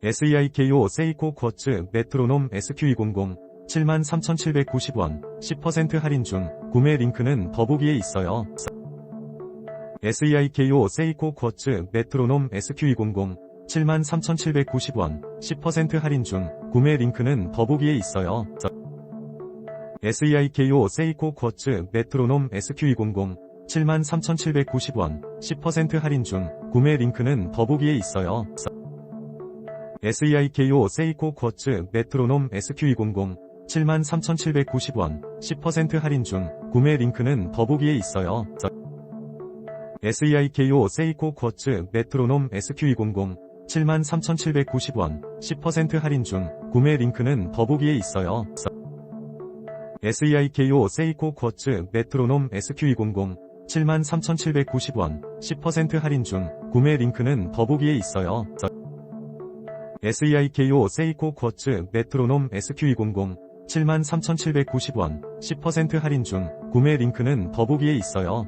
SEIKO 세이코 쿼츠 메트로놈 SQ200 73,790원 10% 할인 중 구매 링크는 더보기에 있어요. SEIKO 세이코 쿼츠 메트로놈 SQ200 73,790원 10% 할인 중 구매 링크는 더보기에 있어요. SEIKO 세이코 쿼츠 메트로놈 SQ200 73,790원 10% 할인 중 구매 링크는 더보기에 있어요. SEIKO 세이코 쿼츠 메트로놈 SQ200 73,790원 10% 할인 중 구매 링크는 더보기에 있어요. SEIKO 세이코 쿼츠 메트로놈 SQ200 73,790원 10% 할인 중 구매 링크는 더보기에 있어요. SEIKO 세이코 쿼츠 메트로놈 SQ200 73,790원 10% 할인 중 구매 링크는 더보기에 있어요. SEIKO 세이코 쿼츠 메트로놈 SQ200 73,790원 10% 할인 중 구매 링크는 더보기에 있어요.